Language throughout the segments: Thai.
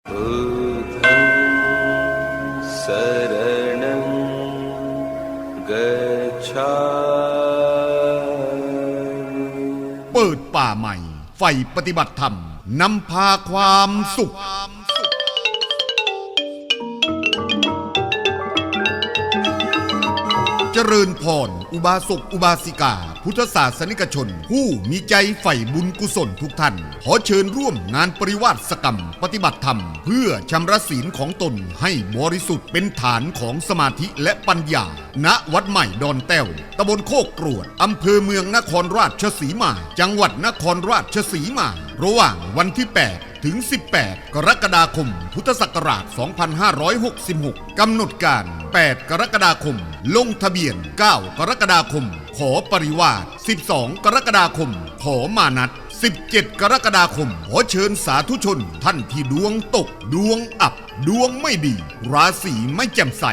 बुद्धं शरणं गच्छामि เปิดป่าใหม่ไฟปฏิบัติธรรมนำพาความสุข เจริญพร อุบาสกอุบาสิกา พุทธศาสนิกชน ผู้มีใจใฝ่บุญกุศลทุกท่าน ขอเชิญร่วมงานปริวาสกรรม ปฏิบัติธรรม เพื่อชำระศีลของตนให้บริสุทธิ์เป็นฐานของสมาธิและปัญญา ณวัดใหม่ดอนแต้วตำบลโคกกรวดอำเภอเมืองนครราชสีมา จังหวัดนครราชสีมา ระหว่างวันที่ 8ถึง 18 กรกฎาคม พุทธศักราช 2566 กำหนดการ 8 กรกฎาคม ลงทะเบียน 9 กรกฎาคม ขอปริวาส12 กรกฎาคม ขอมานัด 17 กรกฎาคม ขอเชิญสาธุชน ท่านที่ดวงตก ดวงอับ ดวงไม่ดี ราศีไม่แจ่มใส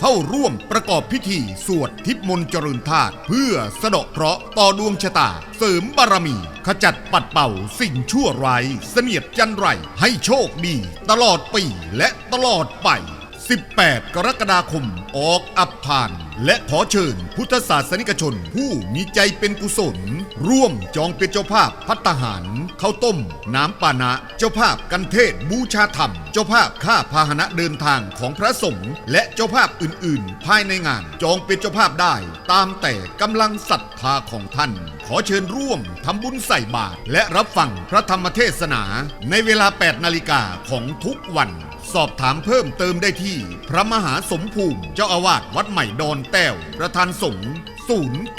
เข้าร่วมประกอบพิธี สวดทิพมนต์เจริญธาตุเพื่อสะเดาะเคราะห์ต่อดวงชะตา เสริมบารมี ขจัดปัดเป่าสิ่งชั่วร้ายเสนียดจันไรให้โชคดี ตลอดปีและตลอดไป 18 กรกฎาคม ออกอับพาน และขอเชิญพุทธศาสนิกชน ผู้มีใจเป็นกุศล ร่วมจองเป็นเจ้าภาพพัตหารข้าวต้ม น้ำปานะ เจ้าภาพกันเทศบูชาธรรม เจ้าภาพค่าพาหนะเดินทางของพระสงฆ์และเจ้าภาพอื่น ๆ ภายในงาน จองเป็นเจ้าภาพได้ ตามแต่กำลังศรัทธาของท่าน ขอเชิญร่วมทำบุญใส่บาตรและรับฟังพระธรรมเทศนาในเวลา 8 นาฬิกาของทุกวัน สอบถามเพิ่มเติมได้ที่ พระมหาสมภูมิเจ้าอาวาสวัดใหม่ดอนแต้ว ประธานสงฆ์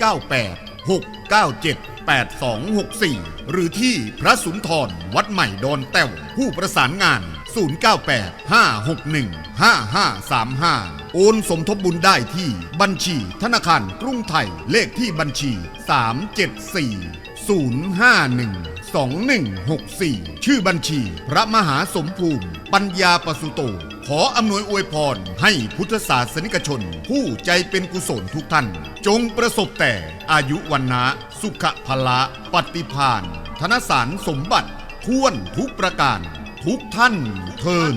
098 697 8264 หรือที่พระสุนทรวัดใหม่ดอนแต้วผู้ประสานงาน 098 561 5535 โอนสมทบบุญได้ที่บัญชีธนาคารกรุงไทยเลขที่บัญชี 374 051 2164 ชื่อบัญชีพระมหาสมภูมิ ปัญญาปสุโต ขออำนวยอวยพรให้พุทธศาสนิกชน ผู้ใจเป็นกุศลทุกท่าน จงประสบแต่อายุวันนะสุขภละปฏิพานธนสารสมบัติท่วนทุกประการ ทุกท่านเทิน